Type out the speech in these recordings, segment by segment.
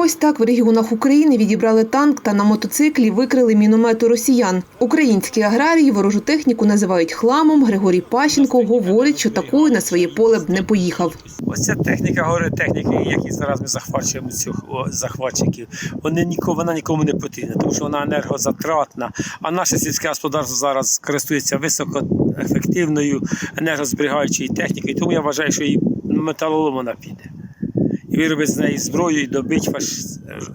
Ось так в регіонах України відібрали танк та на мотоциклі викрили міномету росіян. Українські аграрії ворожу техніку називають хламом. Григорій Пащенко говорить, що такою на своє поле б не поїхав. Ось ця техніка, говорю, техніки, які зараз ми захвачуємо цих захватчиків, вони нікому, вона нікому не потрібна, тому що вона енергозатратна. А наше сільське господарство зараз користується високоефективною енергозберігаючою технікою. Тому я вважаю, що і металолом вона піде. І виробить з неї зброю і добить фаш...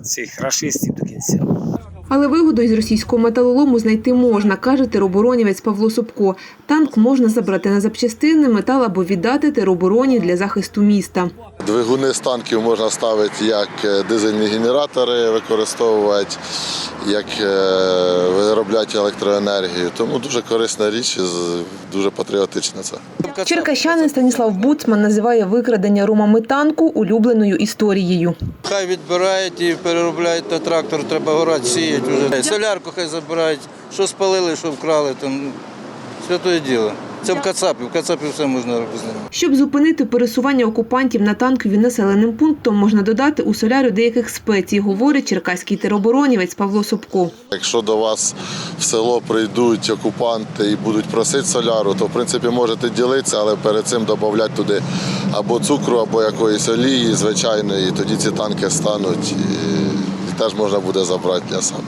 цих рашистів до кінця. Але вигоду із російського металолому знайти можна, каже тероборонівець Павло Собко. Танк можна забрати на запчастини, метал або віддати теробороні для захисту міста. Двигуни з танків можна ставити як е, дизельні генератори, використовувати, як виробляти електроенергію. Тому дуже корисна річ і дуже патріотична це. Черкащанин Станіслав Буцман називає викрадення румами танку улюбленою історією. Хай відбирають і переробляють на трактор, треба горати, сіяти вже. Солярку хай забирають, що спалили, що вкрали, там святое діло. Це в Кацапі, в Кацапі все можна робити. Щоб зупинити пересування окупантів на танкові населеним пунктом, можна додати у солярю деяких спецій, говорить черкаський тероборонівець Павло Собко. Якщо до вас в село прийдуть окупанти і будуть просити соляру, то в принципі можете ділитися, але перед цим додати туди або цукру, або якоїсь олії звичайної, і тоді ці танки стануть і, і теж можна буде забрати для себе.